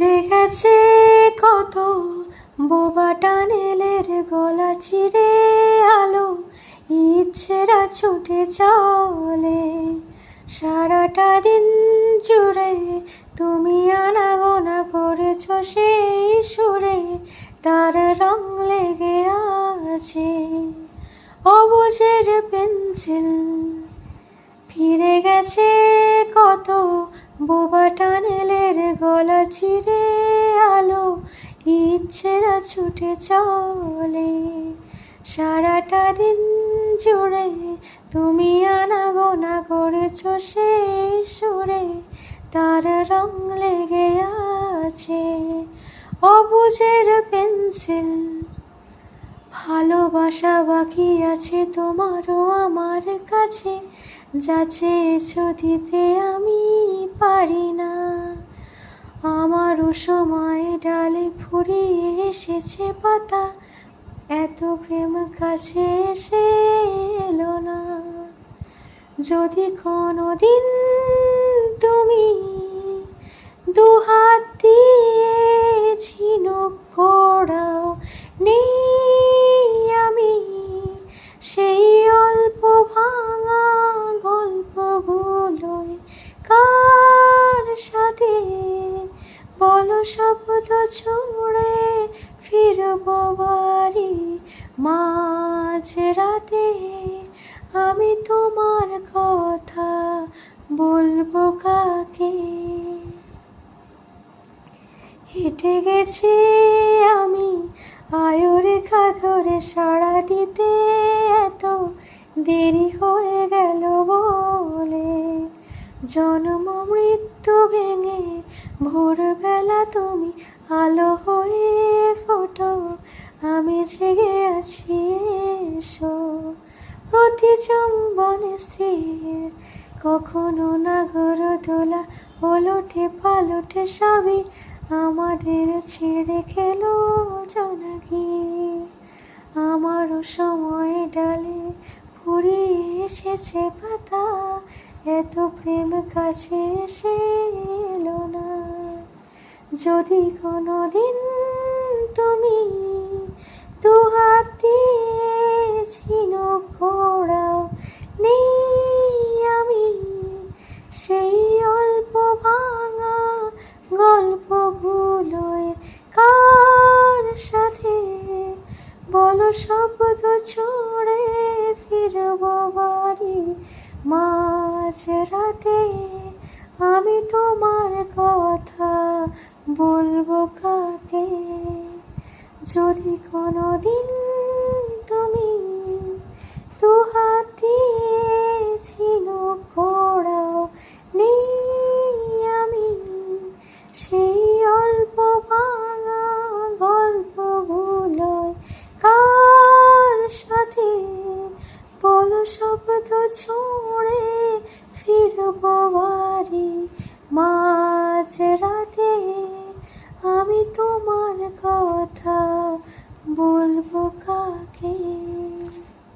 ফিরে গেছে কত। বোবা টানেলের গলা চিরে আলো, ইচ্ছেরা ছুটে চলে। সারাটা দিন জুড়ে তুমি আনাগোনা করেছ সেই সুরে, তার রং লেগে আছে অবুঝের পেন্সিল। ফিরে গেছে কত ছুটে চলে, সারাটা দিন জুড়ে তুমি আনাগোনা করেছ সেই সুরে, তার রং লেগে আছে অবুঝের পেন্সিল। ভালোবাসা বাকি আছে তোমারও আমার কাছে, যা চেয়েছো দিতে আমি পারি না। আমারও সময় ডালে ফুরিয়ে এসেছে পাতা। এত প্রেম কাছে এসে এলো না। যদি কোনো দিন তুমি দুহাত বলো শব্দ ছুঁড়ে ফিরব বাড়ি। মাঝ রাতে আমি তোমার কথা বলব কাকে? হেঁটে গেছি আমি আয়ুরেখা ধরে সাড়া দিতে। এত দেরি হয়ে গেল বলে। জন্ম মৃত্যু ভেঙে ভোরবেলা তুমি আলো হয়ে ফোটো, আমি জেগে আছি, এসো। প্রতি চম্বনে স্থির, কখনো নাগর দোলা ওলটে পালটে সবই আমাদের ছেড়ে খেলো জনাগি। আমারও সময় ডালে ফুরিয়ে এসেছে পাতা, এত প্রেম কাছে এসে এলো না। যদি কোনো দিন তুমি দু হাত ঝিনুক ঘোড়াও নেই আমি সেই অল্প ভাঙা গল্পগুলোয় কার সাথে? বলো শব্দ ছড়ে ফিরব বাড়ি মাঝ রাতে আমি তোমার কথা বলব কাকে? যদি কোনো দিন তুমি দু হাত দিয়ে ঝিনুক ঘোড়াও নেই আমি। সেই অল্প ভাঙা গল্পগুলোয় কার সাথে? বলো শব্দ ছুঁড়ে